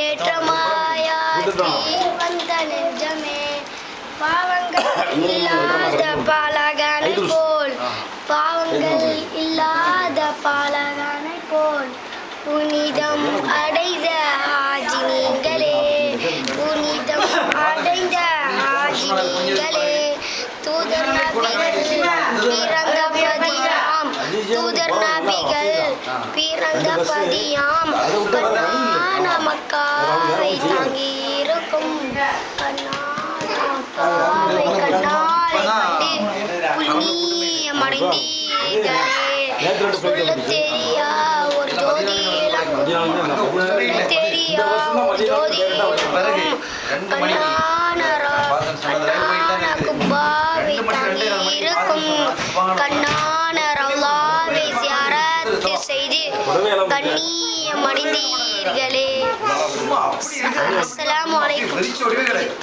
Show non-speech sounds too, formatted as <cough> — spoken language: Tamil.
ஏற்றமாயாற்றி வந்த நெஞ்சமே பாவங்கள் <coughs> இல்லாத பாலகனை போல். பாவங்கள் இல்லாத பாலகனை போல். புனிதம் அடைந்த ஆஜி நீங்களே. புனிதம் அடைந்த ஆஜி நீங்களே. தூதர் நபிகள் நபிகள் பிறந்த பதியாம் கண்ணான மக்காவை தாங்கி இருக்கும் கண்ணான மக்காவை கண்ணாலை கண்டு புண்ணியம் அடைந்தீர்களே சொல்ல தெரியா ஒரு ஜோதியிலும் தெரியா ஒரு கண்ணியம் அடைந்தீர்களே வெறிச்சோடிவே கிடையாது.